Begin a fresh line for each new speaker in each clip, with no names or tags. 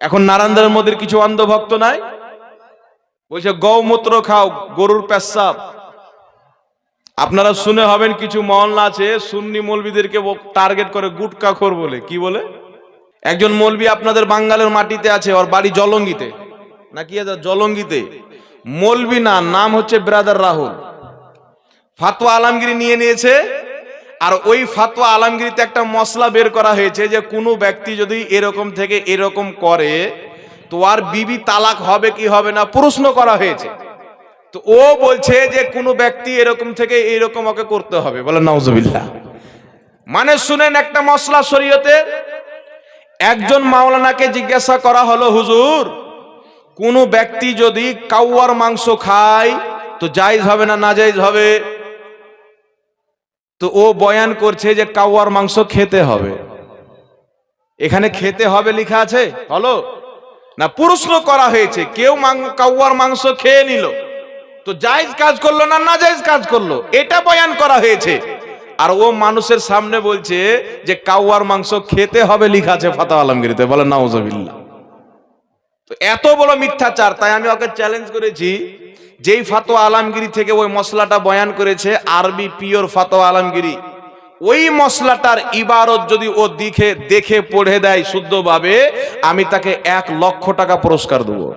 এখন নারায়ণদের মধ্যে কিছু অন্ধভক্ত নাই? বলছে গৌমূত্র খাও, গরুর পেশাব। আপনারা শুনে হবেন কিছু মহল্লা আছে, সুন্নি মৌলবিদেরকে টার্গেট করে গুটকা খোর বলে। কি বলে? একজন মৌলবি আপনাদের বাঙ্গালের মাটিতে আছে, ওর বাড়ি জলঙ্গিতে। নাকি জলঙ্গিতে? মৌলবি না, নাম হচ্ছে ব্রাদার রাহুল। ফাতোয়া আলমগিরি নিয়ে নিয়েছে আর ওই ফাতোয়া আলমগিরিতে একটা মশলা বের করা হয়েছে যে কোনো ব্যক্তি যদি এরকম থেকে এরকম করে, তো আর বিবি তালাক হবে কি হবে না প্রশ্ন করা হয়েছে। তো ও বলছে যে কোনো ব্যক্তি এরকম থেকে এরকম ওকে করতে হবে। বলে, নাউজুবিল্লাহ। মানে শুনেন একটা মশলা শরীয়তে, একজন মাওলানাকে জিজ্ঞাসা করা হলো, হুজুর, কোনো ব্যক্তি যদি কাউয়ার মাংস খায়, তো জায়েজ হবে না না জায়েজ হবে? তো ও বয়ান করছে যে কাউয়ার মাংস খেতে হবে। এখানে খেতে হবে লেখা আছে? হলো? না, প্রশ্ন করা হয়েছে, কেউ কাউয়ার মাংস খেয়ে নিল। তো জায়েজ কাজ করল না না জায়েজ কাজ করল? এটা বয়ান করা হয়েছে। আর ও মানুষের সামনে বলছে যে কাউয়ার মাংস খেতে হবে লেখা আছে ফাতা আলমগিরিতে। বলে, নাউজবিল্লাহ। তো এত বড় মিথ্যাচার, তাই আমি ওকে চ্যালেঞ্জ করেছি যেই ফাতোয়া আলমগিরি থেকে ওই মশলাটা বয়ান করেছে, আরবি পিওর ফাতোয়া আলমগিরি, ওই মশলাটার ইবারত যদি ও দিখে, দেখে, পড়ে দেয় শুদ্ধভাবে, আমি তাকে এক লক্ষ টাকা পুরস্কার দেবো।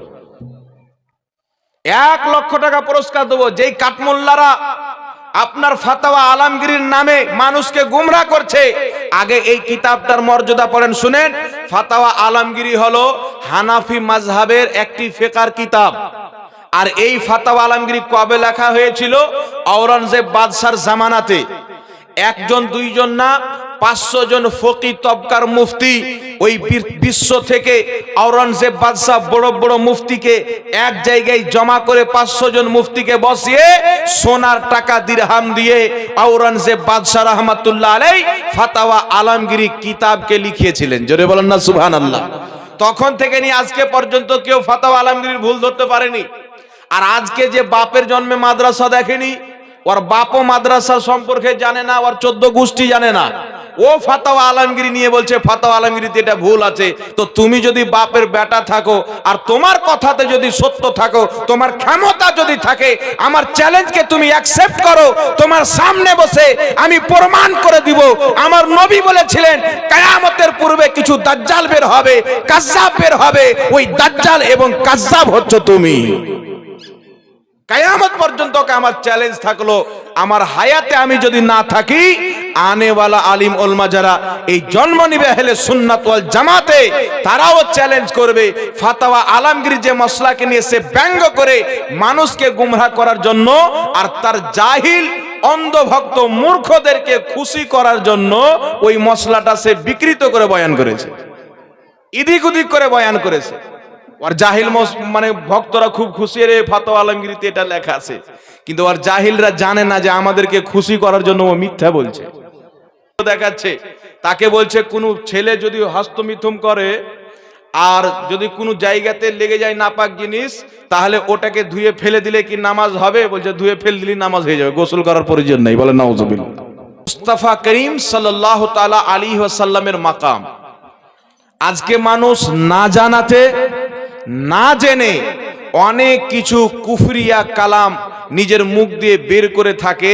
এক লক্ষ টাকা পুরস্কার দেবো। যেই কাঠমোল্লারা আপনার ফাতাওয়া আলমগিরির নামে মানুষকে গুমরা করছে, আগে এই কিতাবটার মর্যাদা পড়েন, শুনেন। ফাতাওয়া আলমগিরি হলো হানাফি মাজহাবের একটি ফেকার কিতাব। আর এই ফাতাওয়া আলমগিরি কবে লেখা হয়েছিল? ঔরঙ্গজেব বাদশার জামানাতে। একজন, দুইজন না, পাঁচশো জন ফকি তবকার মুফতি ওই বিশ্ব থেকে ঔরঙ্গজেব বাদশাহ বড় বড় মুফতিকে এক জায়গায় জমা করে পাঁচশো জন মুফতিকে বসিয়ে সোনার টাকা দিরহাম দিয়ে ঔরঙ্গজেব বাদশাহ রহমাতুল্লাহ আলাই ফাতাওয়া আলমগিরি কিতাবকে লিখিয়েছিলেন। জোরে বলেন না সুবহান আল্লাহ তখন থেকে নিয়ে আজকে পর্যন্ত কেউ ফাতাওয়া আলমগিরির ভুল ধরতে পারেনি। আর আজকে যে বাপের জন্মে মাদ্রাসা দেখেনি, ওর বাপও মাদ্রাসা সম্পর্কে জানে না, ওর চোদ্দ গোষ্ঠী জানে না। ও ফাতাওয়া আলমগিরি নিয়ে বলছে ফাতাওয়া আলমগিরিতে এটা ভুল আছে। তো তুমি যদি বাপের বেটা থাকো, আর তোমার কথাতে যদি সত্য থাকো, তোমার ক্ষমতা যদি থাকে, আমার চ্যালেঞ্জকে তুমি অ্যাকসেপ্ট করো, তোমার সামনে বসে আমি প্রমাণ করে দিব। আমার নবী বলেছিলেন, কায়ামতের পূর্বে কিছু দাজ্জাল বের হবে, কাজ্জাব বের হবে। ওই দাজ্জাল এবং কাজ্জাব হচ্ছে তুমি। কায়ামত পর্যন্ত আমার চ্যালেঞ্জ থাকল। আমার হায়াতে আমি যদি না থাকি, আনেওয়ালা আলিম ওলমা যারা এই জন্ম নিবে হেলে সুন্নাত ওয়াল জামাতে, তারাও চ্যালেঞ্জ করবে। ফাতাওয়া আলমগীর যে মশলাকে নিয়ে সে ব্যঙ্গ করে মানুষকে গুমরা করার জন্য আর তার জাহিল অন্ধভক্ত মূর্খদেরকে খুশি করার জন্য ওই মশলাটা সে বিকৃত করে বয়ান করেছে। ইদিক উদিক করে বয়ান করেছে। আর জাহিল মানে ভক্তরা খুব খুশি রে ফাতো আলমগিরিতে এটা লেখা আছে। কিন্তু আর জাহিলরা জানে না যে আমাদেরকে খুশি করার জন্য ও মিথ্যা বলছে। দেখাচ্ছে, তাকে বলছে, কোন ছেলে যদি হস্তমিথুম করে আর যদি কোনো জায়গাতে লেগে যায় নাপাক জিনিস, তাহলে ওটাকে ধুয়ে ফেলে দিলে কি নামাজ হবে? বলছে, ধুয়ে ফেলে দিলে নামাজ হয়ে যাবে, গোসল করার প্রয়োজন নেই, বলে নাউজুবিল্লাহ মুস্তাফা করিম সাল্লাল্লাহু তাআলা আলাইহি ওয়াসাল্লামের মাকাম। আজকে মানুষ না জানাতে না জেনে অনেক কিছু কুফরিয়া কালাম নিজের মুখ দিয়ে বের করে থাকে,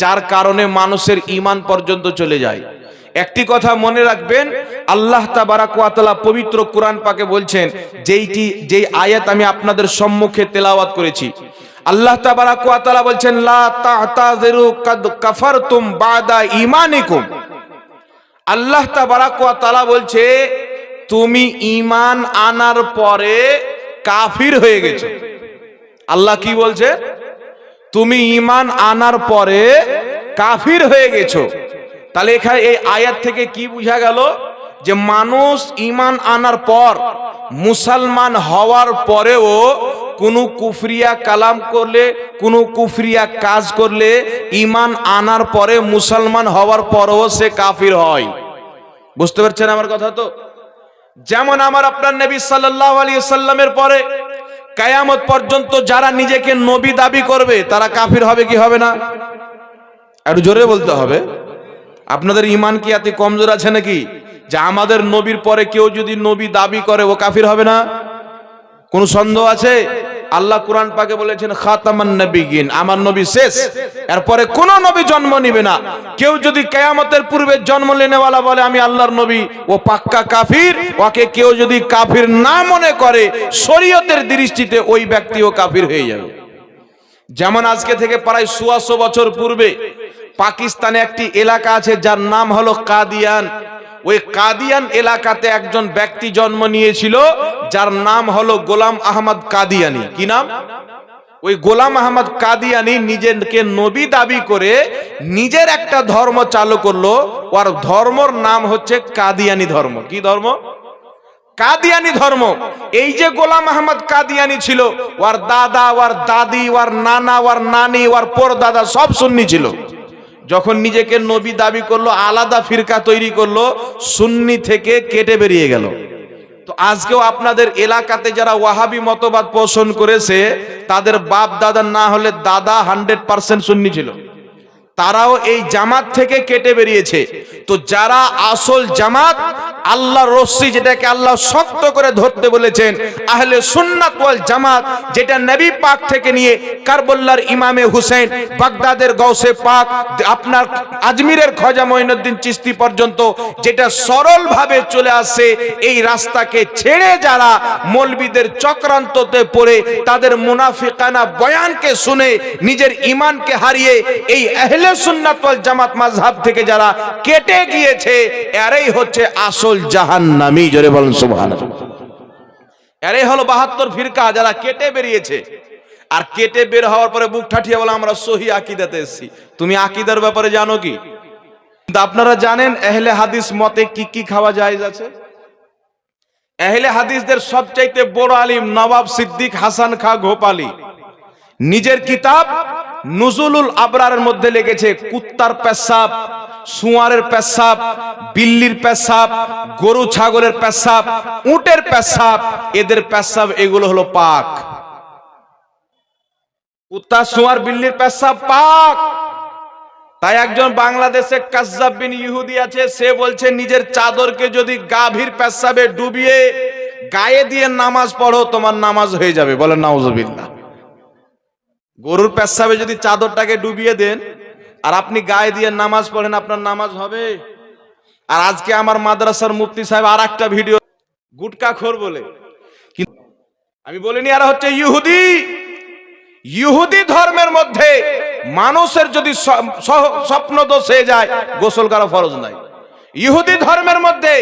যার কারণে মানুষের ইমান পর্যন্ত চলে যায়। একটি কথা মনে রাখবেন, আল্লাহ তাবারাকাতালা পবিত্র কোরআন পাকে বলছেন, যেইটি, যেই আয়াত আমি আপনাদের সম্মুখে তেলাওয়াত করেছি। আল্লাহ তাবারাকাতালা বলছেন, লা কাফারতুম আল্লাহ তালা বলছে তুমি ইমান আনার পরে কাফির হয়ে গেছো। আল্লাহ কি বলছে? তুমি ইমান আনার পরে কাফির হয়ে গেছো। তাহলে এখানে এই আয়াত থেকে কি বোঝা গেল? যে মানুষ ইমান আনার পর, মুসলমান হওয়ার পরেও কোনো কুফরিয়া কালাম করলে, কোনো কুফরিয়া কাজ করলে ইমান আনার পরে মুসলমান হওয়ার পরেও সে কাফির হয়। বুঝতে পারছেন আমার কথা তো? যেমন আমার আপনার নবী সাল্লাল্লাহু আলাইহি সাল্লামের পরে কায়ামত পর্যন্ত যারা নিজেকে নবী দাবি করবে, তারা কাফির হবে কি হবে না? একটু জোরে বলতে হবে। আপনাদের ইমান কি এত কমজোর আছে নাকি? যে আমাদের নবীর পরে কেউ যদি নবী দাবি করে, ও কাফির হবে না? কোনো সন্দেহ আছে? আল্লাহ কোরআন পাকে বলেছেন, খাতামান নবীগিন আমার নবী শেষ। এরপরে কোন নবী জন্ম নিবে না। কেউ যদি কেয়ামতের পূর্বে জন্ম লেনেওয়ালা বলে, আমি আল্লাহর নবী ও পাক্কা কাফির। ওকে কেউ যদি কাফির না মনে করে, শরীয়তের দৃষ্টিতে ওই ব্যক্তিও কাফির হয়ে যাবে। যেমন আজকে থেকে প্রায় সুয়াশো বছর পূর্বে পাকিস্তানে একটি এলাকা আছে, যার নাম হলো কাদিয়ান। ওই কাদিয়ান এলাকাতে একজন ব্যক্তি জন্ম নিয়েছিল, যার নাম হলো গোলাম আহমদ কাদিয়ানি। কি নাম? ওই গোলাম আহমদ কাদিয়ানি নিজেকে নবী দাবি করে নিজের একটা ধর্ম চালু করল। ওর ধর্মর নাম হচ্ছে কাদিয়ানি ধর্ম। কি ধর্ম? কাদিয়ানি ধর্ম। এই যে গোলাম আহমদ কাদিয়ানি ছিল, ওর দাদা, ওর দাদি, ওর নানা, ওর নানি, ওর পর দাদা সব সুন্নি ছিল। যখন নিজেকে নবী দাবি করল, আলাদা ফিরকা তৈরি করল, সুন্নি থেকে কেটে বেরিয়ে গেল। তো আজকেও আপনাদের এলাকাতে যারা ওয়াহাবি মতবাদ পোষণ করেছে, তাদের বাপ দাদা না হলে দাদা হান্ড্রেড পার্সেন্ট সুন্নি ছিল। তারাও এই জামাত থেকে কেটে বেরিয়েছে। তো যারা আসল জামাত আল্লাহ রশ্মি যেটাকে আল্লাহ শক্ত করে ধরতে বলেছেন, আহলে সুন্নাত জামাত, যেটা নবী পাক থেকে নিয়ে কারবুল্লার ইমামে হুসেন বাগদাদের গৌসে পাক, আপনার আজমিরের খজা মঈনুদ্দিন চিস্তি পর্যন্ত, যেটা সরলভাবে চলে আসে, এই রাস্তাকে ছেড়ে যারা মৌলবীদের চক্রান্ততে পড়ে, তাদের মুনাফিকানা বয়ানকে শুনে, নিজের ইমানকে হারিয়ে, এই আহলে সুন্নাত ওয়াল জামাত মাযহাব থেকে যারা কেটে গিয়েছে, এরাই হচ্ছে আসল জাহান্নামী। জোরে বলেন সুবহানাল্লাহ। এরাই হলো বাহাত্তর ফিরকা যারা কেটে বেরিয়েছে। আর কেটে বের হওয়ার পরে বুক ঠাঠিয়ে বলে, আমরা সহি আকিদাতে এসেছি। তুমি আকিদার ব্যাপারে জানো কি? কিন্তু আপনারা জানেন এহলে হাদিস মতে কি কি খাওয়া যায় আছে? এহলে হাদিসদের সবচাইতে বড় আলিম নবাব সিদ্দিক হাসান খা গোপালী। নিজের কিতাব নুজুলুল আবরারের মধ্যে লেগেছে কুত্তার পেশাব, সুয়ারের পেশাব, বিল্লির পেশাব, গরু ছাগলের পেশাব, উটের পেশাব, এদের পেশাব এগুলো হলো পাক। কুত্তা, সুয়ার, বিল্লির পেশাব পাক। তাই একজন বাংলাদেশে কাজ্জাব ইহুদি আছে, সে বলছে, নিজের চাদরকে যদি গাভীর পেশাবে ডুবিয়ে গায়ে দিয়ে নামাজ পড়ো, তোমার নামাজ হয়ে যাবে। বলেন নাউজুবিল্লাহ। গরুর পেশাবে যদি চাদরটাকে ডুবিয়ে দেন, আর আপনি গায়ে দিয়ে নামাজ পড়েন, আপনার নামাজ হবে। আর আজকে আমার মাদ্রাসার মুফতি সাহেব আর একটা ভিডিও গুটকা খোর বলে। আমি বলিনি আর হচ্ছে ইহুদি। ইহুদি ধর্মের মধ্যে মানুষের যদি স্বপ্ন দোষ হয়ে যায়, গোসল করা ফরজ নাই ইহুদি ধর্মের মধ্যে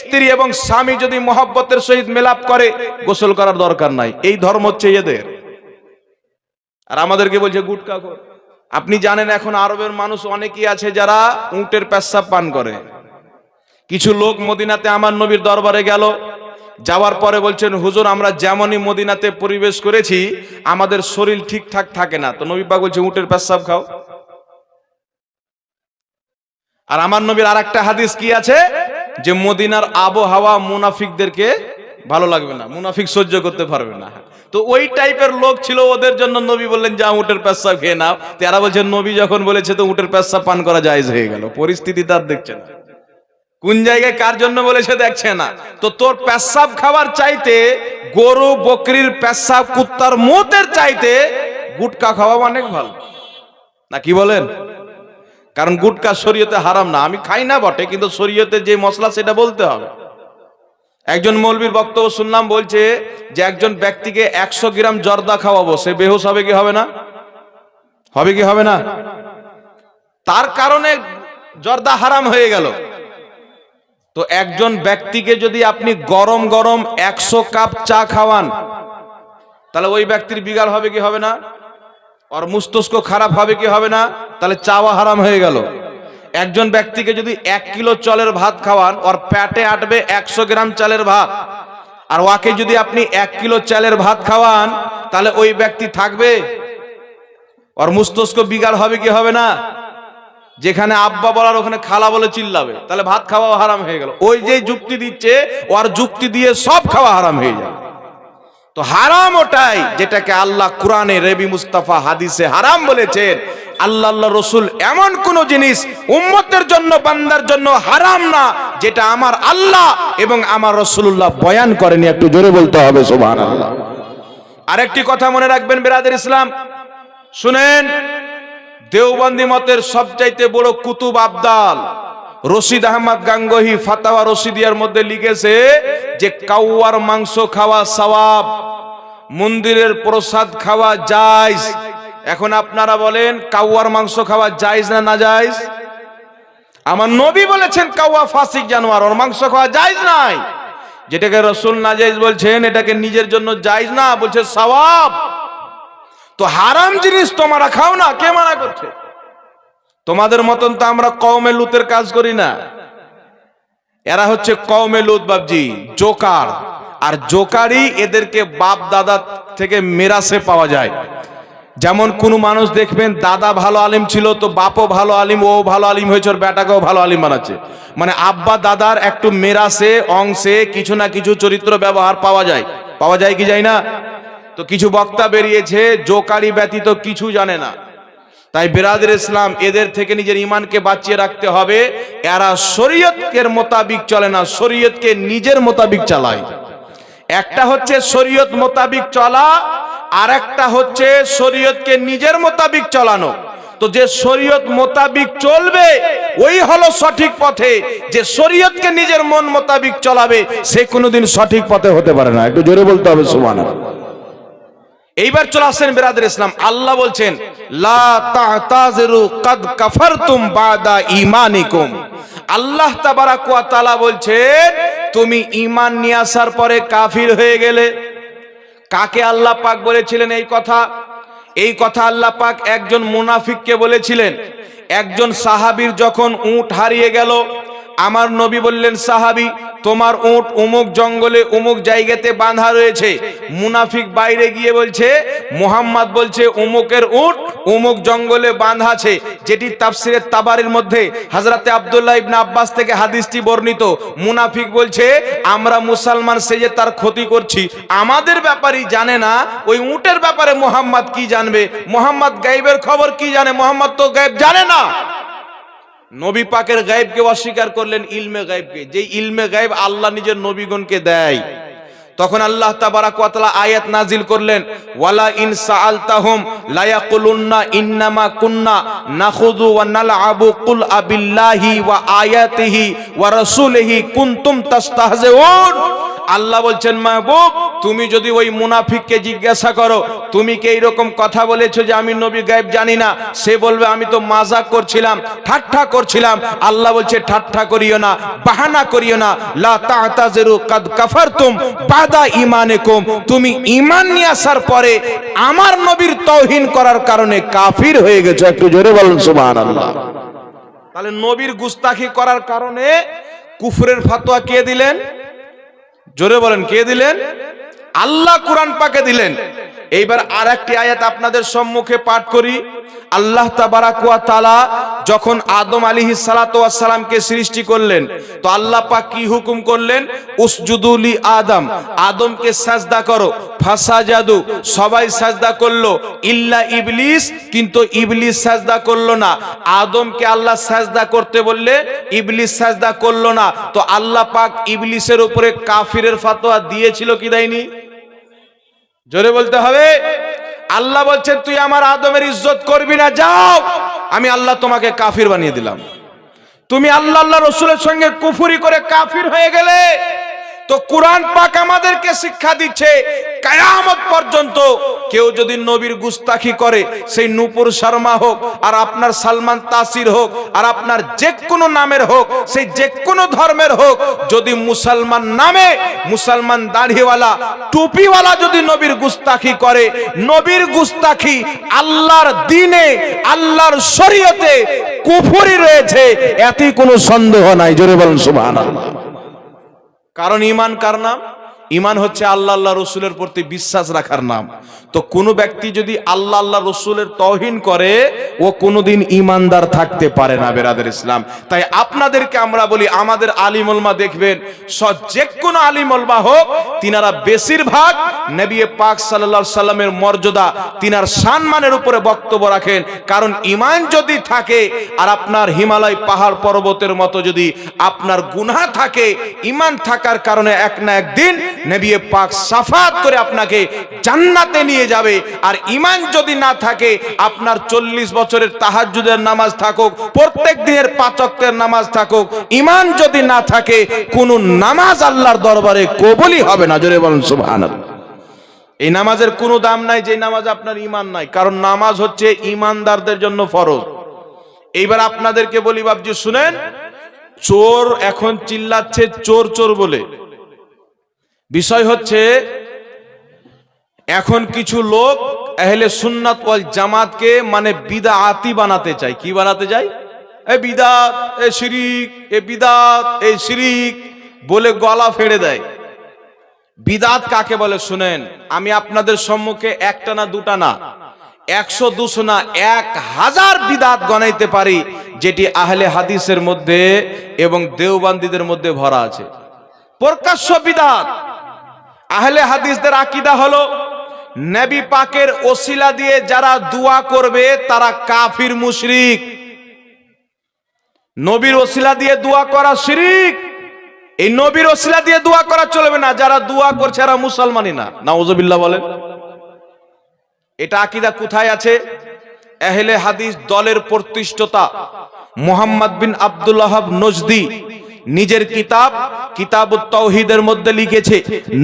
স্ত্রী এবং স্বামী যদি মহব্বতের সহিত মেলাপ করে, গোসল করার দরকার নাই। এই ধর্ম হচ্ছে এদের। আর আমাদেরকে বলছে, গুটকা খোর। আপনি জানেন এখন আরবের মানুষ অনেকেই আছে যারা উটের পেশাব পান করে। কিছু লোক মদিনাতে আমার নবীর দরবারে গেল, যাওয়ার পরে বলছেন, হুজুর, আমরা যেমনই মদিনাতে পরিবেশ করেছি, আমাদের শরীর ঠিকঠাক থাকে না। তো নবী বলছে, উটের পেশাব খাও। আর আমার নবীর আর একটা হাদিস কি আছে? যে মদিনার আবহাওয়া মুনাফিকদেরকে ভালো লাগবে না, মুনাফিক সহ্য করতে পারবে না। তো ওই টাইপের লোক ছিল, ওদের জন্য নবী বললেন যা উটের পেশাব খেয়ে নাও। তো এরা বলছেন নবী যখন বলেছে, তো উটের পেশাব পান করা জায়েজ হয়ে গেল। পরিস্থিতি তার দেখছে না। কোন জায়গায় কার জন্য বলেছে, দেখছে না। তো তোর পেশাব খাওয়ার চাইতে, গরু, বকরির পেশাব, কুত্তার মুতের চাইতে গুটকা খাওয়া অনেক ভালো। না কি বলেন? কারণ গুটকা শরীয়তে হারাম না। আমি খাই না বটে, কিন্তু শরীয়তে যে মশলা, সেটা বলতে হবে। একজন মৌলবীর বক্তব্য শুনলাম, বলছে যে একজন ব্যক্তিকে একশো গ্রাম জর্দা খাওয়াবো, সে বেহুশ হবে কি হবে না? হবে কি হবে না? তার কারণে জর্দা হারাম হয়ে গেল। তো একজন ব্যক্তিকে যদি আপনি গরম গরম একশো কাপ চা খাওয়ান, তাহলে ওই ব্যক্তির বিগাল হবে কি হবে না? ওর মস্তিষ্ক খারাপ হবে কি হবে না? তাহলে চাওয়া হারাম হয়ে গেল। একজন ব্যক্তিকে যদি এক কিলো চালের ভাত খাওয়ান, ওর প্যাটে আটবে একশো গ্রাম চালের ভাত। আর ওকে যদি আপনি এক কিলো চালের ভাত খাওয়ান, তাহলে ওই ব্যক্তি থাকবে। ওর মস্তিষ্ক বিগাল হবে কি হবে না? যেখানে আব্বা বলার, ওখানে খালা বলে চিল্লাবে। তাহলে ভাত খাওয়া হারাম হয়ে গেল। ওই যে যুক্তি দিচ্ছে, ওর যুক্তি দিয়ে সব খাওয়া হারাম হয়ে যাবে। তো হারাম ওটাই, যেটাকে আল্লাহ কোরআনে রেবি মুস্তাফা হাদিসে হারাম বলেছেন। আল্লাহ আল্লাহ রসুল এমন কোন জিনিস উম্মতের জন্য, বান্দার জন্য হারাম না, যেটা আমার আল্লাহ এবং আমার রসুল্লাহ বয়ান করেনি। একটু জোরে বলতে হবে সোভান আল্লাহ আরেকটি কথা মনে রাখবেন বেরাদের ইসলাম। শুনেন, দেওবন্দি মতের সবচাইতে বড় কুতুব আবদাল রশিদ আহমদ গাঙ্গহি ফাতাওয়া রশিদিয়ার মধ্যে লিখেছে যে কাউয়ার মাংস খাওয়া সওয়াব, মন্দিরের প্রসাদ খাওয়া জায়জ। এখন আপনারা বলেন, কাউয়ার মাংস খাওয়া জায়জ না না জায়জ? আমার নবী বলেছেন, কাউয়া ফাসিক জানোয়ার, ওর মাংস খাওয়া জায়জ নাই। যেটাকে রসুল না জায়জ বলছেন, এটাকে নিজের জন্য জায়জ না, বলছে সওয়াব। তো হারাম জিনিস তোমরা খাও না, কে মানা করছে? তোমাদের মতন তো আমরা কওমে লুতের কাজ করি না। এরা হচ্ছে কওমে লুত বাবজি জোকার। আর জোকারই এদেরকে বাপ দাদা থেকে মেরাসে পাওয়া যায়। যেমন কোনো মানুষ দেখবেন, দাদা ভালো আলিম ছিল তো বাপও ভালো আলিম, ও ভালো আলিম হয়েছে, ওর বেটাকেও ভালো আলিম বানাচ্ছে। মানে আব্বা দাদার একটু মেরাসে, অংশে কিছু না কিছু চরিত্র ব্যবহার পাওয়া যায়। পাওয়া যায় কি যায় না? তো কিছু বক্তা বেরিয়েছে, জোকারি ব্যতীত কিছু জানে না। তাই বিরাদের ইসলাম এদের থেকে নিজের ইমানকে বাঁচিয়ে রাখতে হবে। এরা শরীয়তের মোতাবিক চলে না, শরীয়তকে নিজের মোতাবিক চালায়। একটা হচ্ছে শরীয়ত মোতাবিক চলা আর একটা হচ্ছে শরীয়তকে নিজের মোতাবিক চালানো। তো যে শরীয়ত মোতাবিক চলবে, ওই হলো সঠিক পথে। যে শরীয়তকে নিজের মন মোতাবিক চলাবে, সে কোনোদিন সঠিক পথে হতে পারে না। একটু জোরে বলতে হবে, সুবহানাল্লাহ। এইবার চলে আসেন বেরাদের ইসলাম। আল্লাহ বলছেন আল্লাহ তাবারাক ওয়া তাআলা বলছেন, তুমি ইমান নিয়ে আসার পরে কাফির হয়ে গেলে। কাকে আল্লাহ পাক বলেছিলেন এই কথা? এই কথা আল্লাহ পাক একজন মুনাফিককে বলেছিলেন। একজন সাহাবীর যখন উট হারিয়ে গেল আমার নবী বললেন, সাহাবী, তোমার উট উমুক জঙ্গলে, উমুক জায়গাতে বাঁধা রয়েছে। মুনাফিক বাইরে গিয়ে বলছে, মোহাম্মদ বলছে, উমুকের উট উমুক জঙ্গলে বাঁধা আছে, যেটি তাফসিরের তাবারের মধ্যে হাজরাতে আব্দুল্লাহ ইবনে আব্বাস থেকে হাদিসটি বর্ণিত। মুনাফিক বলছে, আমরা মুসলমান সেজে তার ক্ষতি করছি, আমাদের ব্যাপারই জানে না। ওই উটের ব্যাপারে মোহাম্মদ কি জানবে? মোহাম্মদ গাইবের খবর কি জানে? মোহাম্মদ তো গায়েব জানে না। নবী পাকের গায়েবকে অস্বীকার করলেন ইলমে গায়েবকে। যে ইলমে গায়েব আল্লাহ নিজের নবীগণকে দেয়। তখন আল্লাহ তাবারাক ওয়া তাআলা আয়াত নাজিল করলেন, ওয়ালা ইন সাআলতাহুম লা ইয়াকুলুন্না ইন্নামা কুন্না নাখুযু ওয়া নালআবু কুল আবিল্লাহি ওয়া আয়াতিহি ওয়া রাসূলিহি কুনতুম তাস্তাহজিউন। আল্লাহ বলছেন, মাহবুব, তুমি যদি ওই মুনাফিককে জিজ্ঞাসা করো, তুমি কি এইরকম কথা বলেছ যে আমি নবী গায়েব জানি না? সে বলবে, আমি তো মাজাক করছিলাম, ঠাট্টা করছিলাম। আল্লাহ বলছে, ঠাট্টা করিও না, বাহানা করিও না। লা তাতাজিরু কাদ কাফারতুম বাদা ঈমানিকুম। তুমি ঈমান নিয়ে আসার পরে আমার নবীর তৌহিন করার কারণে কাফির হয়ে গেছো। একটু জোরে বলুন, সুবহানাল্লাহ। তাহলে নবীর গুস্তাখি করার কারণে কুফরের ফাতোয়া কে দিলেন? জোরে বলেন কে দিলেন? আল্লাহ কোরআন পাকে দিলেন। এইবার আর একটি আয়াত আপনাদের সম্মুখে পাঠ করি। আল্লাহ তাবারাক ওয়া তাআলা যখন আদম আলাইহিস সালাতু ওয়াস সৃষ্টি করলেন, তো আল্লাহ পাক কি হুকুম করলেন? উসজুদুলি আদম, আদমকে সাজদা করো। ফাসাজাদু, সবাই সাজদা করল। ইল্লা ইবলিস, কিন্তু ইবলিস সাজদা করল না। আদমকে আল্লাহ সাজদা করতে বললে, ইবলিস সাজদা করল না। তো আল্লাহ পাক ইবলিসের উপরে কাফিরের ফাতোয়া দিয়েছিল কি দেয়নি? জোরে বলতে হবে। আল্লাহ বলছেন, তুই আমার আদমের ইজ্জত করবি না, যাও। আমি আল্লাহ তোমাকে কাফির বানিয়ে দিলাম। তুমি আল্লাহ আল্লাহ রসুলের সঙ্গে কুফুরি করে কাফির হয়ে গেলে তো কোরআন পাক আমাদেরকে শিক্ষা দিচ্ছে, কায়ামত পর্যন্ত কেউ যদি নবীর গুস্তাখি করে, সেই নূপুর শর্মা হোক, আর আপনার সালমান তাসির হোক, আর আপনার যে কোনো নামের হোক, সেই যে কোনো ধর্মের হোক, যদি মুসলমান নামে, মুসলমান দাড়িওয়ালা, টুপিওয়ালা যদি নবীর গুস্তাখি করে, নবীর গুস্তাখি আল্লাহর দিনে, আল্লাহর শরীয়তে কুফুরি রয়েছে এতেই কোনো সন্দেহ নাই, জোরে বলুন সুবহানাল্লাহ। কারণ ইমান কার নাম? ইমান হচ্ছে আল্লাহ আল্লাহ রসুলের প্রতি বিশ্বাস রাখার নাম। তো কোনো ব্যক্তি যদি আল্লাহ আল্লাহ রসুলের তহিন করে, ও কোনোদিন ইমানদার থাকতে পারে না বেরাদের ইসলাম। তাই আপনাদেরকে আমরা বলি, আমাদের আলিমলমা দেখবেন যে কোনো আলিমলমা হোক, তিনারা বেশিরভাগ নবী পাক সাল্লাল্লাহু সাল্লামের মর্যাদা তিনার সম্মানের উপরে বক্তব্য রাখেন। কারণ ইমান যদি থাকে, আর আপনার হিমালয় পাহাড় পর্বতের মতো যদি আপনার গুনাহ থাকে, ইমান থাকার কারণে এক না একদিন নবী পাক সাফাত করে আপনাকে জান্নাতে নিয়ে যাবে। আর ইমান যদি না থাকে, আপনার চল্লিশ বছরের তাহাজ্জুদের নামাজ থাকুক, প্রত্যেক দিনের পাচকের নামাজ থাকুক ইমান যদি না থাকে, কোন নামাজ আল্লাহর দরবারে কবুলই হবে না। জোরে বলুন, সুবহানাল্লাহ। এই নামাজের কোনো দাম নাই, যে নামাজ আপনার ইমান নাই। কারণ নামাজ হচ্ছে ইমানদারদের জন্য ফরজ। এইবার আপনাদেরকে বলি বাবজি শুনেন? চোর এখন চিল্লাচ্ছে, চোর চোর বলে। বিষয় হচ্ছে, এখন কিছু লোক আহলে সুন্নাত ওয়াল জামাতকে মানে বিদআতি বানাতে চায়। কি বানাতে চায়? এ বিদাত, এ শিরিক, এ বিদাত, এ শিরিক বলে গলা ফেড়ে দেয়। বিদাত কাকে বলে শুনেন? আমি আপনাদের সম্মুখে একটা না দুটা না, একশো দুশো না এক হাজার বিদাত গণাইতে পারি, যেটি আহলে হাদিসের মধ্যে এবং দেওবান্দিদের মধ্যে ভরা আছে। প্রকাশ্য বিদাত। আহলে হাদিসদের আকিদা হলো, নবী পাকের ওসিলা দিয়ে যারা দোয়া করবে, তারা কাফির, মুশরিক। নবীর ওসিলা দিয়ে দোয়া করা শিরিক। এই নবীর ওসিলা দিয়ে দোয়া করা চলবে না, যারা দোয়া করছে এরা মুসলমানই না। নাউজুবিল্লাহ বলেন। এটা আকিদা কোথায় আছে? এহলে হাদিস দলের প্রতিষ্ঠতা মোহাম্মদ বিন আব্দুল্লাহ নজদি নিজের কিতাব কিতাব তৌহিদের মধ্যে লিখেছে।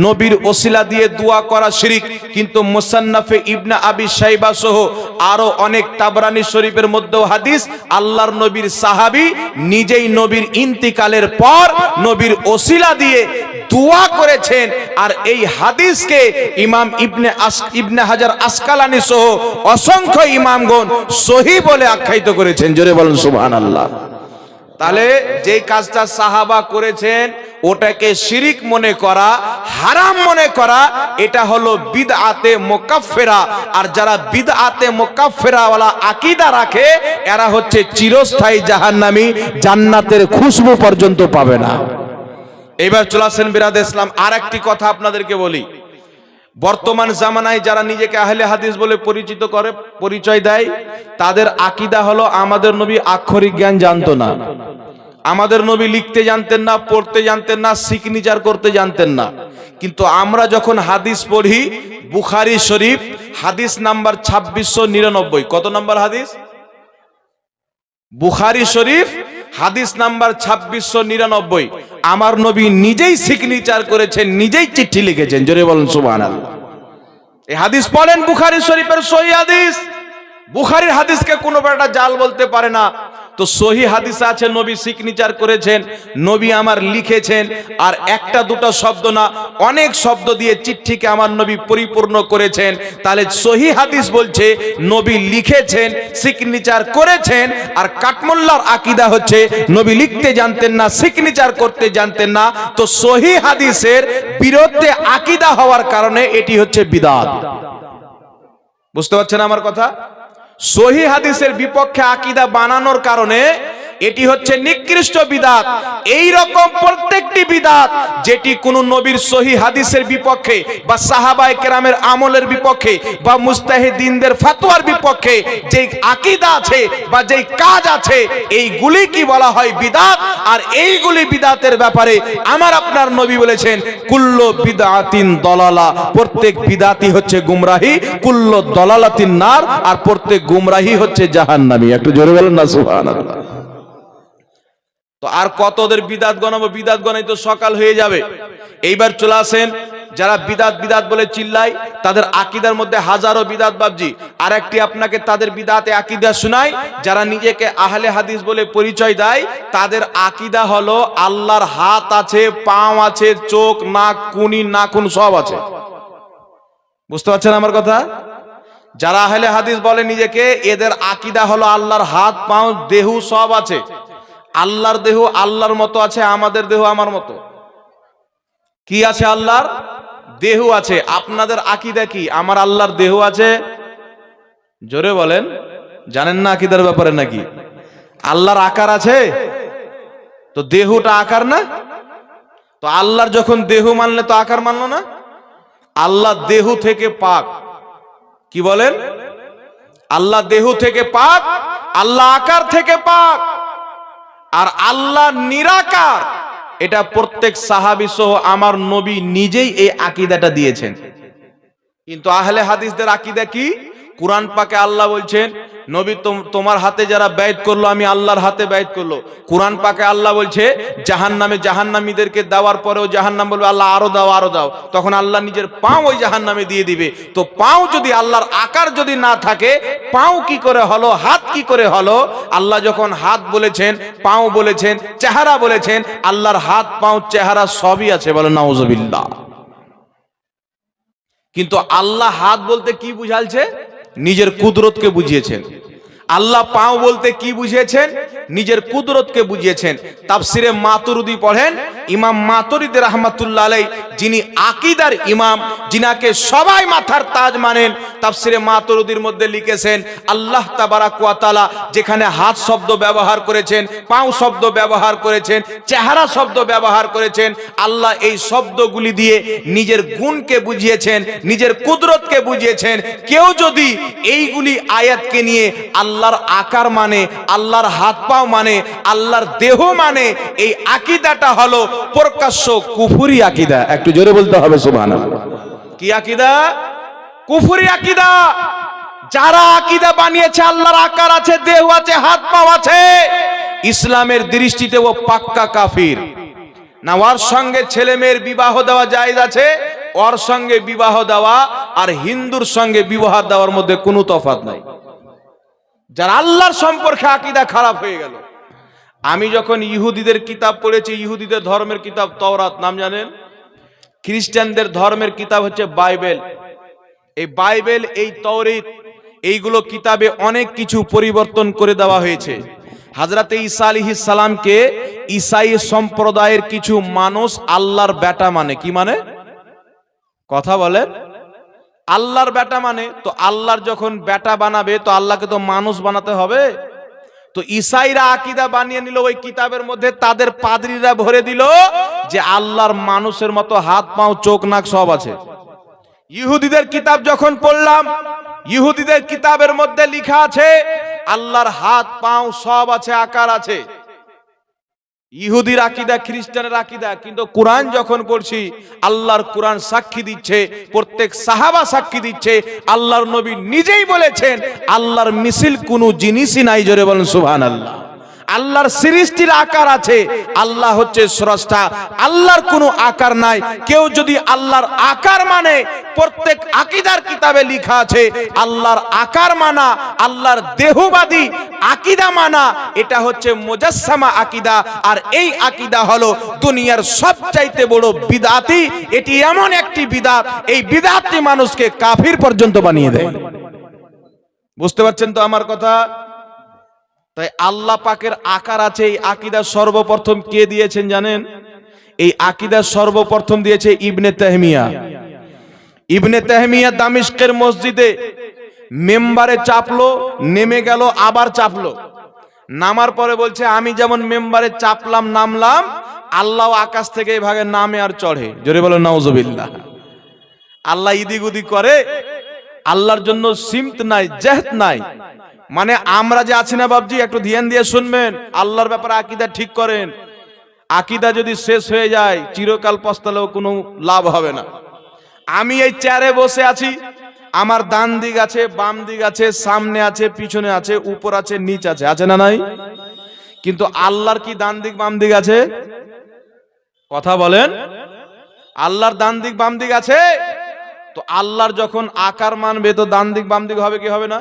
নবীর ওসিলা দিয়ে দোয়া করা শিরিক, কিন্তু মুসান্নাফে ইবনা আবি সাইবা সহ আরও অনেক তাবরানি শরীফের মধ্যেও হাদিস, আল্লাহর নবীর সাহাবী নিজেই নবীর ইন্তিকালের পর নবীর ওসিলা দিয়ে দোয়া করেছেন। আর এই হাদিসকে ইমাম ইবনে ইবনে হাজার আসকালানি সহ অসংখ্য ইমামগণ সহি বলে আখ্যায়িত করেছেন। জোরে বলুন সুবহানাল্লাহ। তাহলে যে কাজটা সাহাবা করেছেন ওটাকে শিরিক মনে করা হারাম মনে করা এটা হলো বিদআতে মোকাফেরা। আর যারা বিদআতে মোকাফেরা ওয়ালা আকীদা রাখে এরা হচ্ছে চিরস্থায়ী জাহান্নামী জান্নাতের খুশবু পর্যন্ত পাবে না। এবার চলে আসেন বিরাদ ইসলাম। আর একটি কথা আপনাদেরকে বলি। বর্তমান জামানায় যারা নিজেকে আহলে হাদিস বলে পরিচিত করে, পরিচয় দেয়, তাদের আকিদা হলো আমাদের নবী আক্ষরিক জ্ঞান জানতো না। আমাদের নবী লিখতে জানতেন না, পড়তে জানতেন না সিগনেচার করতে জানতেন না। কিন্তু আমরা যখন হাদিস পড়ি, বুখারি শরীফ, হাদিস নাম্বার ছাব্বিশশো নিরানব্বই। কত নাম্বার হাদিস? বুখারি শরীফ হাদিস নাম্বার ছাব্বিশশো নিরানব্বই। আমার নবী নিজেই সিগনেচার করেছেন, নিজেই চিঠি লিখেছেন। জোরে বলুন সুবাহ এই হাদিস পড়েন বুখারি শরীফের সহি হাদিস। বুখারির হাদিসকে কোনো একটা জাল বলতে পারে না। তো সহি হাদিস আছে, নবী সিগনেচার করেছেন, নবী আমার লিখেছেন, আর একটা দুটো শব্দ না, অনেক শব্দ দিয়ে চিঠিকে আমার নবী পরিপূর্ণ করেছেন। তাহলে সহি হাদিস বলছে, নবী লিখেছেন সিগনেচার করেছেন, আর কাটমোল্লার আকিদা হচ্ছে, নবী লিখতে জানতেন না সিগনেচার করতে জানতেন না। তো সহি হাদিসের বিরুদ্ধে আকিদা হওয়ার কারণে এটি হচ্ছে বিদাত। বুঝতে পারছেন আমার কথা? সহি হাদিসের বিপক্ষে আকিদা বানানোর কারণে এটি হচ্ছে নিকৃষ্ট বিদাত। এই রকম প্রত্যেকটি বিদাত যেটি কোন নবীর সহি হাদিসের বিপক্ষে বা সাহাবায়ে কেরামের আমলের বিপক্ষে বা মুস্তাহিদিনদের ফতোয়ার বিপক্ষে যেই আকিদা আছে বা যেই কাজ আছে, এইগুলি কি বলা হয় বিদাত? আর এইগুলি বিদাতের ব্যাপারে আমার আপনার নবী বলেছেন, কুল্ল বিদাতিন দলালা। প্রত্যেক বিদাতি হচ্ছে গুমরাহি, কুল্ল দলালাতিন নার, আর প্রত্যেক গুমরাহি হচ্ছে জাহান্নামী। একটু জোরে বলেন না, সুবহানাল্লাহ। তো আর কত ওদের বিদাত গণাবো? বিদাত গণাই তো সকাল হয়ে যাবে। এইবার চলে আসেন, যারা বিদাত বিদাত বলে চিল্লায়, তাদের আকিদার মধ্যে হাজারো বিদাত বাবজি আর একটি আপনাকে তাদের বিদাতে আকিদা শোনায় যারা নিজেকে আহলে হাদিস বলে পরিচয় দেয়, তাদের আকিদা হলো আল্লাহর হাত আছে, পাও আছে, চোখ, নাক, কুনি নাকুন সব আছে। বুঝতে পারছেন আমার কথা? যারা আহলে হাদিস বলে নিজেকে, এদের আকিদা হলো আল্লাহর হাত, পাও, দেহু সব আছে। আল্লাহর দেহ আল্লাহর মতো আছে, আমাদের দেহ আমার মতো। কি আছে আল্লাহর? দেহ আছে। আপনাদের আকিদা কি? আমার আল্লাহর দেহ আছে? জোরে বলেন। জানেন না আকিদার ব্যাপারে নাকি? আল্লাহর আকার আছে? তো দেহটা আকার না? তো আল্লাহর যখন দেহ মানলে তো আকার মানলো না? আল্লাহ দেহ থেকে পাক। কি বলেন? আল্লাহ দেহ থেকে পাক, আল্লাহ আকার থেকে পাক। আর আল্লাহ নিরাকার। এটা প্রত্যেক সাহাবি সহ আমার নবী নিজেই এই আকিদাটা দিয়েছেন। কিন্তু আহলে হাদিসদের আকিদা কি? কোরআন পাকে আল্লাহ বলছেন, নবী, তোম- তোমার হাতে যারা ব্যয় করল, আমি আল্লাহর হাতে ব্যয় করল। কোরআন পাকে আল্লাহ বলছে জাহান নামে জাহান্নামীদেরকে দেওয়ার পরেও জাহান্নাম বলবে, আল্লাহ আরও দাও আরও দাও। তখন আল্লাহ নিজের পাও ওই জাহান্নামে দিয়ে দিবে। তো পাও যদি আল্লাহর আকার যদি না থাকে, পাও কি করে হলো, হাত কি করে হলো? আল্লাহ যখন হাত বলেছেন, পাও বলেছেন, চেহারা বলেছেন, আল্লাহর হাত, পাও, চেহারা সবই আছে বলে নাউজুবিল্লাহ। কিন্তু আল্লাহ হাত বলতে কি বুঝালছে? নিজের কুদরতকে বুঝিয়েছেন। আল্লাহ পাও বলতে কি বুঝিয়েছেন? নিজের কুদরতকে বুঝিয়েছেন। তাফসিরে মাতুরুদি পড়েন, ইমাম মাতুরিদি রহমাতুল্লাহ আলাই যিনি আকিদার ইমাম, যিনাকে সবাই মাথার তাজ মানেন, তাফসিরে মাতুরুদির মধ্যে লিখেছেন, আল্লাহ তাবারাক ওয়া তাআলা যেখানে হাত শব্দ ব্যবহার করেছেন, পাও শব্দ ব্যবহার করেছেন, চেহারা শব্দ ব্যবহার করেছেন, আল্লাহ এই শব্দগুলি দিয়ে নিজের গুণকে বুঝিয়েছেন, নিজের কুদরতকে বুঝিয়েছেন। কেউ যদি এইগুলি আয়াতকে নিয়ে আল্লাহর আকার মানে আল্লাহর হাত পাও মানে আল্লাহর দেহ মানে এই আকিদাটা হলো প্রকাশ্য কুফুরি আকিদা। একটু জোরে বলতে হবে, সুবহানাল্লাহ। কি আকিদা? কুফুরি আকিদা। যারা আকিদা বানিয়েছে, আল্লাহর আকার আছে, দেহ আছে, হাত পাও আছে, ইসলামের দৃষ্টিতে ও পাক্কা কাফির। না, ওর সঙ্গে ছেলে মেয়ের বিবাহ দেওয়া জায়েজ আছে, ওর সঙ্গে বিবাহ দেওয়া আর হিন্দুর সঙ্গে বিবাহ দেওয়ার মধ্যে কোনো তফাৎ নাই। যার আল্লাহর সম্পর্কে আকিদা খারাপ হয়ে গেল। আমি যখন ইহুদিদের কিতাব পড়েছি, ইহুদিদের ধর্মের কিতাব তওরাত, নাম জানেন? খ্রিস্টানদের ধর্মের কিতাব হচ্ছে বাইবেল। এই বাইবেল, এই তৌরিত এইগুলো কিতাবে অনেক কিছু পরিবর্তন করে দেওয়া হয়েছে। হাজরাতে ঈসা আলিহিস সালামকে ঈসাই সম্প্রদায়ের কিছু মানুষ আল্লাহর বেটা মানে। কি মানে? কথা বলেন। আল্লাহর বেটা মানে? তো আল্লাহর যখন বেটা বানাবে, তো আল্লাহকে তো মানুষ বানাতে হবে? তো ইসাইরা আকিদা বানিয়ে নিল ওই কিতাবের মধ্যে, তাদের পাদরিরা ভরে দিল যে আল্লাহর মানুষের মতো হাত, পাও, চোখ, নাক সব আছে। ইহুদিদের কিতাব যখন পড়লাম, ইহুদিদের কিতাবের মধ্যে লেখা আছে, আল্লাহর হাত, পাও সব আছে, আকার আছে। ইহুদির আকিদা, খ্রিস্টানের আকিদা, কিন্তু কোরআন যখন পড়ছি, আল্লাহর কোরআন সাক্ষী দিচ্ছে, প্রত্যেক সাহাবা সাক্ষী দিচ্ছে, আল্লাহর নবী নিজেই বলেছেন, আল্লাহর মিছিল কোনো জিনিসই নাই, জোরে বলেন সুহান আল্লাহ আল্লাহর সৃষ্টির আকার আছে। আল্লাহ হচ্ছে স্রষ্টা। আল্লাহর কোনো আকার নাই। কেউ যদি আল্লাহর আকার মানে প্রত্যেক আকিদার কিতাবে লেখা আছে, আল্লাহর আকার মানা, আল্লাহর দেহবাদী আকিদা মানা, এটা হচ্ছে মুজাসসামা আকিদা। আর এই আকিদা হলো দুনিয়ার সবচাইতে বড় বিদাতি। এটি এমন একটি বিদাত। এই বিদাতটি মানুষকে কাফির পর্যন্ত বানিয়ে দেয়। বুঝতে পারছেন তো আমার কথা? তাই আল্লাহ পাকের আকার আছে এই আকিদা সর্বপ্রথম কে দিয়েছেন জানেন? এই আকিদা সর্বপ্রথম দিয়েছে ইবনে তেহমিয়া। ইবনে তেহমিয়া দামিস্কের মসজিদে মেম্বারে চাপলো, নেমে গেল, আবার চাপলো। নামার পরে বলছে, আমি যেমন মেম্বারে চাপলাম, নামলাম, আল্লাহ আকাশ থেকে এভাবে নামে আর চড়ে। জোরে বলো, নাউজুবিল্লাহ। আল্লাহ ইদিক উদিক করে আল্লাহর জন্য সিমত নাই, জেহত নাই। মানে আমরা যে আছি না বাবজি একটু ধ্যান দিয়ে শুনবেন। আল্লাহর ব্যাপারে আকিদা ঠিক করেন। আকিদা যদি শেষ হয়ে যায়, চিরকাল পস্তালেও কোনো লাভ হবে না। আমি এই চেয়ারে বসে আছি। আমার ডান দিক আছে, বাম দিক আছে, সামনে আছে, পিছনে আছে, উপর আছে, নিচ আছে। আছে না নাই? কিন্তু আল্লাহর কি ডান দিক, বাম দিক আছে? কথা বলেন। আল্লাহর ডান দিক, বাম দিক আছে? তো আল্লাহর যখন আকার মানবে, তো ডান দিক, বাম দিক হবে কি হবে না?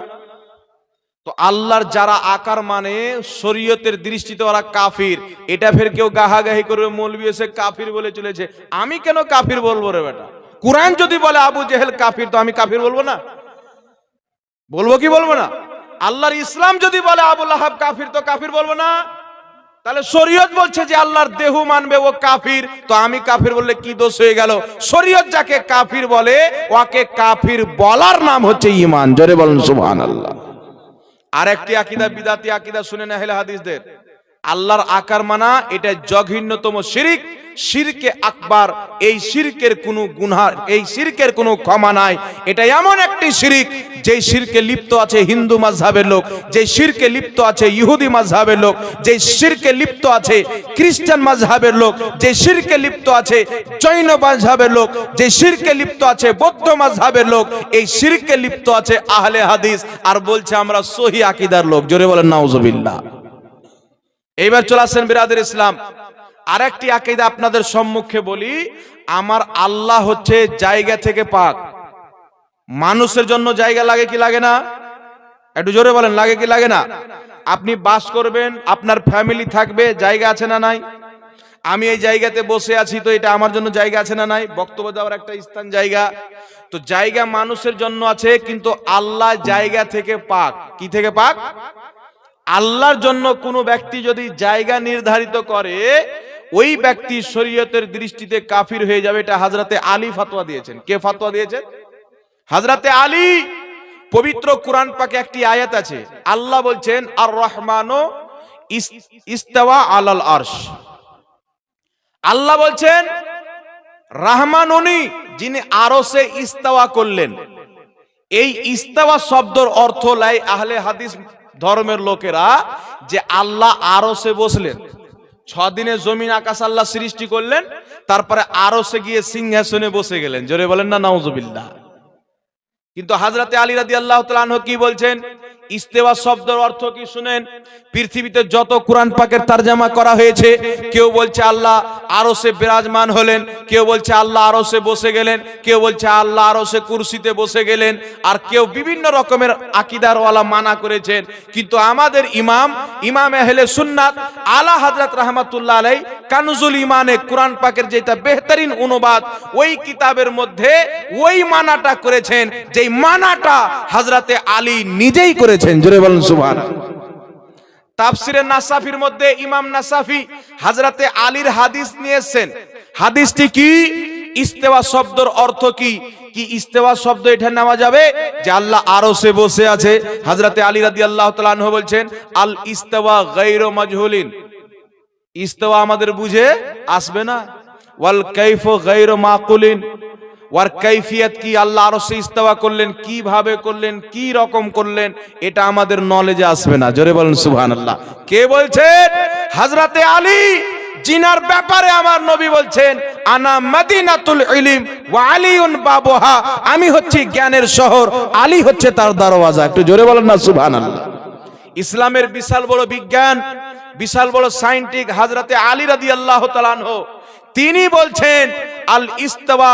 তো আল্লাহর যারা আকার মানে শরীয়তের দৃষ্টিতে ওরা কাফির। এটা ফের কেউ গাহাগাহি করে মৌলবি এসে কাফির বলে চলেছে। আমি কেন কাফির বলব রে বেটা? কোরআন যদি বলে আবু জেহেল কাফির, তো আমি কাফির বলব না? বলব কি বলব না? আল্লাহর ইসলাম যদি বলে আবুল আহাব কাফির, তো কাফির বলব না? তাহলে শরীয়ত বলছে যে আল্লাহর দেহ মানবে, ও কাফির। তো আমি কাফির বললে কি দোষ হয়ে গেল? শরীয়ত যাকে কাফির বলে ওকে কাফির বলার নাম হচ্ছে ইমান জোরে বলেন, সুবহানাল্লাহ। আর একটি আকিদা, বিদাতি আকিদা, শুনে না হেলে হাদিসদের। আল্লাহর আকার মানা, এটা জঘন্যতম শিরিক। শিরকে আকবার, এই শিরকের কোনো গুনহার এই শিরকের কোনো ক্ষমা নাই। এটা এমন একটি শিরিক যে শিরকে লিপ্ত আছে হিন্দু মাযহাবের লোক যে শিরকে লিপ্ত আছে ইহুদি মাযহাবের লোক যে শিরকে লিপ্ত আছে খ্রিস্টান মাযহাবের লোক যে শিরকে লিপ্ত আছে জৈন মাযহাবের লোক যে শিরকে লিপ্ত আছে বৌদ্ধ মাযহাবের লোক, এই শিরকে লিপ্ত আছে আহলে হাদিস। আর বলছে আমরা সহি আকীদার লোক, জোরে বলেন, নাউজুবিল্লাহ। এইবার চলে আসেন বিরাদের ইসলাম। আরেকটি আকিদা আপনাদের সম্মুখে বলি, আমার আল্লাহ হচ্ছে জায়গা থেকে পাক। মানুষের জন্য জায়গা লাগে কি লাগে না? একটু জোরে বলেন, লাগে কি লাগে না? আপনি বাস করবেন, আপনার ফ্যামিলি থাকবে, জায়গা আছে না নাই? আমি এই জায়গাতে বসে আছি তো এটা আমার জন্য জায়গা আছে না নাই? বক্তব্য দেওয়ার একটা স্থান, জায়গা। তো জায়গা মানুষের জন্য আছে, কিন্তু আল্লাহ জায়গা থেকে পাক। কি থেকে পাক? আল্লাহর জন্য কোনো ব্যক্তি যদি জায়গা নির্ধারিত করে, ওই ব্যক্তি শরীয়তের দৃষ্টিতে কাফির হয়ে যাবে, এটা হাজরাতে আলী ফাতোয়া দিয়েছেন। কে ফাতোয়া দিয়েছেন? হাজরাতে আলী, পবিত্র কোরআন পাকে একটি আয়াত আছে। আল্লাহ বলছেন আর রহমানো ইস্তাওয়া আলাল আরশ। আল্লাহ বলছেন, রাহমান উনি যিনি আরশে ইস্তাওয়া করলেন। এই ইস্তাওয়া শব্দর অর্থ লাই আহলে হাদিস ধর্মের লোকেরা যে আল্লাহ আরশে বসলেন, ছদিনে দিনে জমিন আকাশ আল্লাহ সৃষ্টি করলেন, তারপরে আরশে গিয়ে সিংহাসনে বসে গেলেন। জোরে বলেন না, নাউজুবিল্লাহ। কিন্তু হাজরাতে আলী রাদি আল্লাহ কি বলছেন? ইস্তেওয়া শব্দের অর্থ কি শুনেন? পৃথিবীতে যত কোরআন পাকের তারজামা করা হয়েছে, কেউ বলছে আল্লাহ আরও সে বিরাজমান হলেন, কেউ বলছে আল্লাহ আরও সে বসে গেলেন, কেউ বলছে আল্লাহ আরও সে কুরসিতে বসে গেলেন, আর কেউ বিভিন্ন রকমের আকিদারওয়ালা মানা করেছেন। কিন্তু আমাদের ইমাম ইমাম আহলে সুন্নাত, আলা হযরত রাহমাতুল্লাহ আলাই কানুজুল ইমানে কোরআন পাকের যেটা বেহতরিন অনুবাদ, ওই কিতাবের মধ্যে ওই মানাটা করেছেন, যেই মানাটা হযরতে আলী নিজেই করেছেন জোরে বলেন, সুবহানাল্লাহ। তাফসিরে নাসাফির মধ্যে ইমাম নাসাফি হাজরাতে আলীর হাদিস নিয়েছেন। হাদিসটি কি? ইস্তেওয়া শব্দের অর্থ কি? কি ইস্তেওয়া শব্দ এটা নেওয়া যাবে? যে আল্লাহ আরও সে বসে আছে। হাজরাতে আলী রাদি আল্লাহ তালাহ বলছেন, আল ইস্তেওয়া গৈর মাজহুলিন। ইস্তেওয়া আমাদের বুঝে আসবে না। ওয়াল কাইফ গৈর মাকুলিন। ওয়ার কৈফিয়ত কি? আল্লাহ আরও সে ইস্তেওয়া করলেন। কীভাবে করলেন? কি রকম করলেন? এটা আমাদের নলেজে আসবে না। জোরে বলেন, সুবহানাল্লাহ। কে বলছেন? হাজরাতে আলী, জিনার ব্যাপারে আমার নবী বলছেন, আনা মদিনাতুল ইলিম ওয়া আলিউন বাবুহা। আমি হচ্ছি জ্ঞানের শহর, আলী হচ্ছে তার দরওয়াজা। একটু জোরে বলেন না, সুবহানাল্লাহ। ইসলামের বিশাল বড় বিজ্ঞান, বিশাল বড় সাইন্টিক হাজরাতে আলী রাদিয়াল্লাহু তাআলা তিনি বলছেন আল ইস্তাওয়া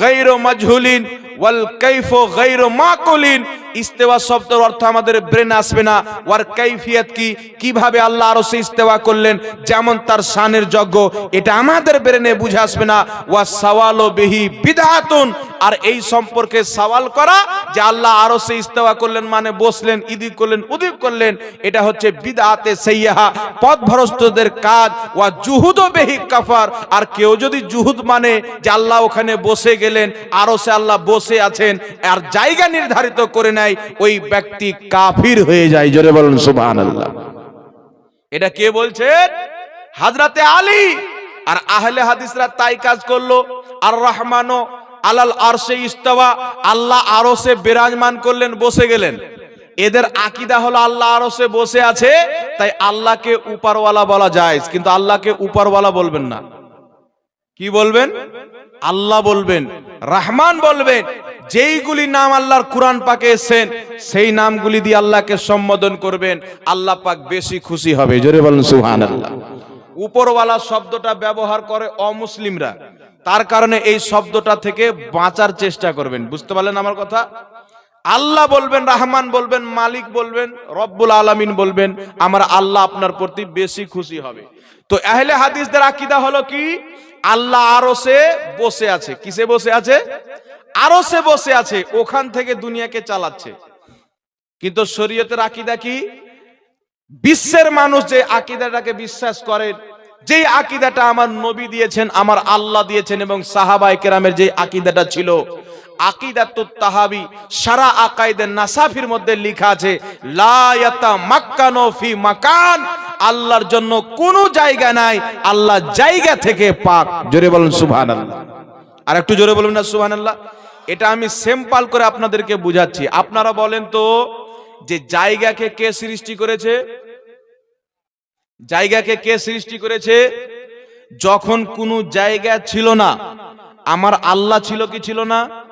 গায়রু মাজহুলিন ওয়াল কাইফু গায়রু মাকুলিন। ইস্তেওয়া শব্দের অর্থ আমাদের ব্রেন আসবে না। ওয়ার কাইফিয়াত কি? কীভাবে আল্লাহ আরও সে ইস্তেওয়া করলেন? যেমন তার শানের যজ্ঞ। এটা আমাদের ব্রেনে বুঝে আসবে না। ওয়া সাওয়ালো বিহি বিদআতুন আর এই সম্পর্কে সওয়াল করা যে আল্লাহ আরও সে ইস্তেওয়া করলেন মানে বসলেন ইদি করলেন উদিব করলেন। এটা হচ্ছে বিদআতে সাইয়াহা পথভ্রষ্টদের কাজ। ওয়া জুহুদ বেহি কাফার। আর কেউ যদি জুহুদ মানে যে আল্লাহ ওখানে বসে গেলেন, আরও সে আল্লাহ বসে আছেন আর জায়গা নির্ধারিত করে নেয় ওই ব্যক্তি কাফির হয়ে যায়। জোরে বলুন, সুবহানাল্লাহ। এটা কে বলছেন হাজরাতে আলী। আর আহলে হাদিসরা তাই কাজ করল। আর রহমানো আলাল আরশে ইস্তাওয়া, আল্লাহ আরশে বিরাজমান করলেন, বসে গেলেন। এদের আকিদা হলো আল্লাহ আরশে বসে আছে, তাই আল্লাহকে উপরওয়ালা বলা যায়। কিন্তু আল্লাহকে উপরওয়ালা বলবেন না। কি বলবেন? আল্লাহ বলবেন, রাহমান বলবেন, যেইগুলি নাম আল্লাহর কোরআন পাকে এসেছেন, সেই নামগুলি দিয়ে আল্লাহকে সম্বোধন করবেন, আল্লাহ পাক বেশি খুশি হবে। জোরে বলেন, সুবহানাল্লাহ। উপরওয়ালা শব্দটা ব্যবহার করে অমুসলিমরা। তার কারণে এই শব্দটা থেকে বাঁচার চেষ্টা করবেন। বুঝতে পারলেন আমার কথা? আল্লাহ বলবেন, রাহমান বলবেন, মালিক বলবেন, রব্বুল আলামিন বলবেন, আমার আল্লাহ আপনার প্রতি বেশি খুশি হবে। তো আহলে হাদিসদের আকীদা হলো কি? আল্লাহ আরও সে বসে আছে। কিসে বসে আছে? আরও সে বসে আছে, ওখান থেকে দুনিয়াকে চালাচ্ছে। কিন্তু শরীয়তের আকীদা কি? বিশ্বের মানুষ যে আকিদাটাকে বিশ্বাস করেন যেই আকিদাটা আমার নবী দিয়েছেন, আমার আল্লাহ দিয়েছেন এবং সাহাবাই কেরামের যে আকিদাটা ছিল আকিদাতুত তাহাবি, সারা আকাইদের নাসাফির মধ্যে লেখা আছে, লা ইয়াতা মাক্কানো ফি মাকান আল্লাহর জন্য কোনো জায়গা নাই, আল্লাহ জায়গা থেকে পাক। জোরে বলুন, সুবহানাল্লাহ। আর একটু জোরে বলুন না, সুবহানাল্লাহ। এটা আমি সিম্পল করে আপনাদেরকে বুঝাচ্ছি। আপনারা বলেন তো যে জায়গাকে কে সৃষ্টি করেছে? জায়গাকে কে সৃষ্টি করেছে? যখন কোনো জায়গা ছিল না, আমার আল্লাহ ছিল কি ছিল না?